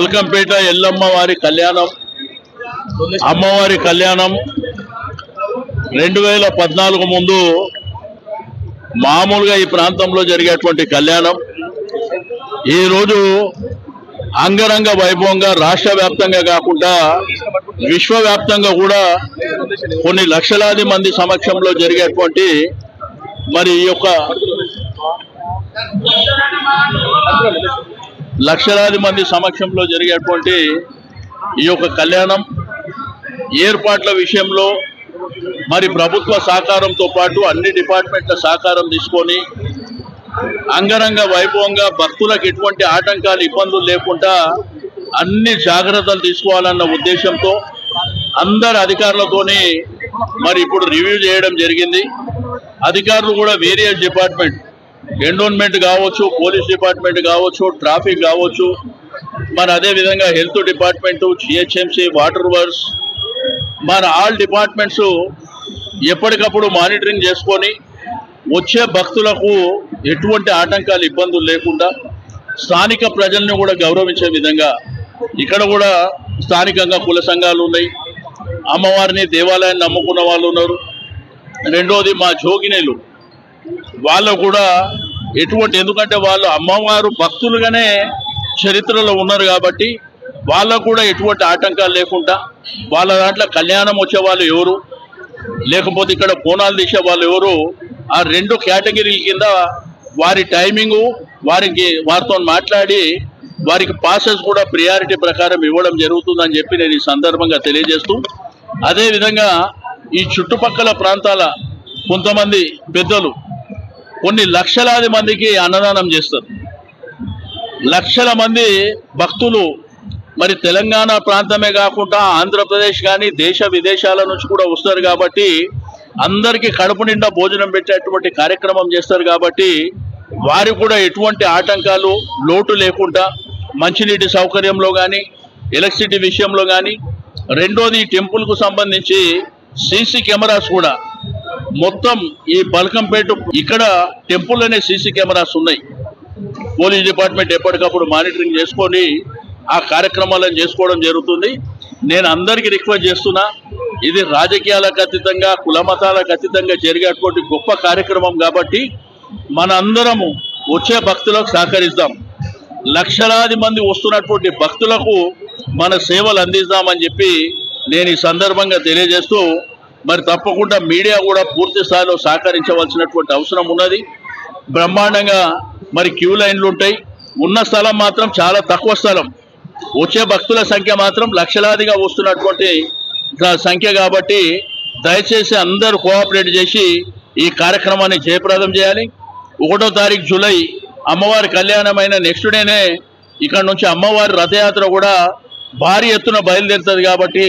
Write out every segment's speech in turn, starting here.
మల్కంపేట ఎల్లమ్మ వారి కళ్యాణం అమ్మవారి కళ్యాణం. రెండు వేల పద్నాలుగు ముందు మామూలుగా ఈ ప్రాంతంలో జరిగేటువంటి కళ్యాణం. ఈరోజు అంగరంగ వైభవంగా రాష్ట్ర వ్యాప్తంగా కాకుండా విశ్వవ్యాప్తంగా కూడా కొన్ని లక్షలాది మంది సమక్షంలో జరిగేటువంటి మరి ఈ యొక్క లక్షలాది మంది సమక్షంలో జరిగేటువంటి ఈ యొక్క కళ్యాణం ఏర్పాట్ల విషయంలో మరి ప్రభుత్వ సహకారంతో పాటు అన్ని డిపార్ట్మెంట్ల సహకారం తీసుకొని అంగరంగ వైభవంగా భక్తులకు ఎటువంటి ఆటంకాలు ఇబ్బందులు లేకుండా అన్ని జాగ్రత్తలు తీసుకోవాలన్న ఉద్దేశంతో అందరు అధికారులతోని మరి ఇప్పుడు రివ్యూ చేయడం జరిగింది. అధికారులు కూడా వేరియస్ డిపార్ట్మెంట్ ఎండోన్మెంట్ కావచ్చు పోలీస్ డిపార్ట్మెంట్ కావచ్చు ట్రాఫిక్ కావచ్చు. మరి అదే విధంగా health department GHMC water works మన ఆల్ డిపార్ట్మెంట్స్ ఎప్పటికప్పుడు మానిటరింగ్ చేసుకొని వచ్చే భక్తులకు ఎటువంటి ఆటంకాలు ఇబ్బందులు లేకుండా స్థానిక ప్రజల్ని కూడా గౌరవించే విధంగా ఇక్కడ కూడా స్థానికంగా కుల సంఘాలు ఉన్నాయి. అమ్మవారిని దేవాలయాన్ని నమ్ముకున్న వాళ్ళు ఉన్నారు. రెండోది మా జోగినేలు. వాళ్ళు కూడా ఎటువంటి ఎందుకంటే వాళ్ళు అమ్మవారు భక్తులుగానే చరిత్రలో ఉన్నారు కాబట్టి వాళ్ళకు కూడా ఎటువంటి ఆటంకాలు లేకుండా వాళ్ళ దాంట్లో కళ్యాణం వచ్చే వాళ్ళు ఎవరు? లేకపోతే ఇక్కడ కోణాలు తీసే వాళ్ళు ఎవరు? ఆ రెండు కేటగిరీల కింద వారి టైమింగు వారికి వారితో మాట్లాడి వారికి పాసెస్ కూడా ప్రియారిటీ ప్రకారం ఇవ్వడం జరుగుతుందని చెప్పి నేను ఈ సందర్భంగా తెలియజేస్తూ అదేవిధంగా ఈ చుట్టుపక్కల ప్రాంతాల కొంతమంది పెద్దలు కొన్ని లక్షలాది మందికి అన్నదానం చేస్తారు. లక్షల మంది భక్తులు మరి తెలంగాణ ప్రాంతమే కాకుండా ఆంధ్రప్రదేశ్ కానీ దేశ విదేశాల నుంచి కూడా వస్తారు కాబట్టి అందరికీ కడుపు నిండా భోజనం పెట్టేటువంటి కార్యక్రమం చేస్తారు కాబట్టి వారికి కూడా ఎటువంటి ఆటంకాలు లోటు లేకుండా మంచినీటి సౌకర్యంలో కానీ ఎలక్ట్రిసిటీ విషయంలో కానీ రెండోది టెంపుల్కు సంబంధించి సీసీ కెమెరాస్ కూడా మొత్తం ఈ బల్కంపేట ఇక్కడ టెంపుల్ అనే సీసీ కెమెరాస్ ఉన్నాయి. పోలీస్ డిపార్ట్మెంట్ ఎప్పటికప్పుడు మానిటరింగ్ చేసుకొని ఆ కార్యక్రమాలను చేసుకోవడం జరుగుతుంది. నేను అందరికీ రిక్వెస్ట్ చేస్తున్నా ఇది రాజకీయాలకు అతీతంగా కులమతాలకు అతీతంగా జరిగేటువంటి గొప్ప కార్యక్రమం కాబట్టి మన అందరము వచ్చే భక్తులకు సహకరిద్దాం. లక్షలాది మంది వస్తున్నటువంటి భక్తులకు మన సేవలు అందిద్దామని చెప్పి నేను ఈ సందర్భంగా తెలియజేస్తూ మరి తప్పకుండా మీడియా కూడా పూర్తి స్థాయిలో సహకరించవలసినటువంటి అవసరం ఉన్నది. బ్రహ్మాండంగా మరి క్యూ లైన్లు ఉంటాయి. ఉన్న స్థలం మాత్రం చాలా తక్కువ స్థలం. వచ్చే భక్తుల సంఖ్య మాత్రం లక్షలాదిగా వస్తున్నటువంటి సంఖ్య కాబట్టి దయచేసి అందరూ కోఆపరేట్ చేసి ఈ కార్యక్రమాన్ని జయప్రదం చేయాలి. ఒకటో తారీఖు జూలై అమ్మవారి కళ్యాణమైన నెక్స్ట్ డేనే ఇక్కడ నుంచి అమ్మవారి రథయాత్ర కూడా భారీ ఎత్తున బయలుదేరుతుంది కాబట్టి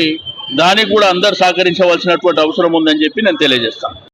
దానికి కూడా అందరు సహకరించవలసినటువంటి అవసరం ఉందని చెప్పి నేను తెలియజేస్తాను.